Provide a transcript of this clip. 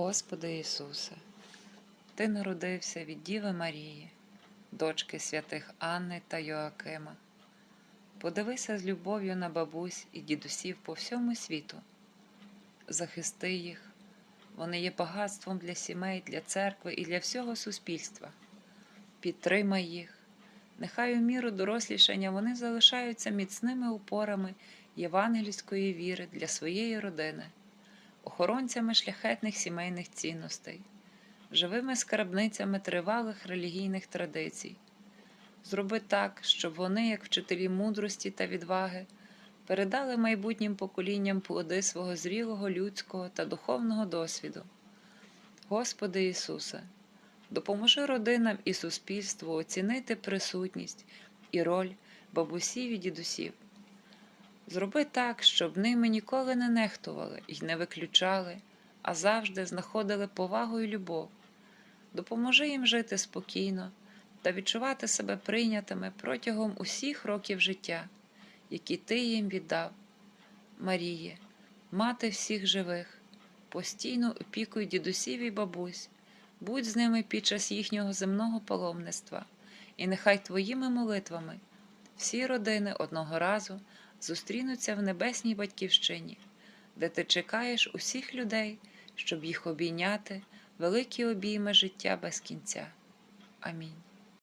Господи Ісусе, Ти народився від Діви Марії, дочки святих Анни та Йоакима. Подивися з любов'ю на бабусь і дідусів по всьому світу. Захисти їх, вони є багатством для сімей, для церкви і для всього суспільства. Підтримай їх. Нехай у міру дорослішання вони залишаються міцними упорами євангельської віри для своєї родини, охоронцями шляхетних сімейних цінностей, живими скарбницями тривалих релігійних традицій. Зроби так, щоб вони, як вчителі мудрості та відваги, передали майбутнім поколінням плоди свого зрілого людського та духовного досвіду. Господи Ісусе, допоможи родинам і суспільству оцінити присутність і роль бабусів і дідусів. Зроби так, щоб ними ніколи не нехтували і не виключали, а завжди знаходили повагу і любов. Допоможи їм жити спокійно та відчувати себе прийнятими протягом усіх років життя, які ти їм віддав. Маріє, мати всіх живих, постійно опікуй дідусів і бабусь, будь з ними під час їхнього земного паломництва, і нехай твоїми молитвами всі родини одного разу зустрінуться в небесній батьківщині, де ти чекаєш усіх людей, щоб їх обійняти, великі обійми життя без кінця. Амінь.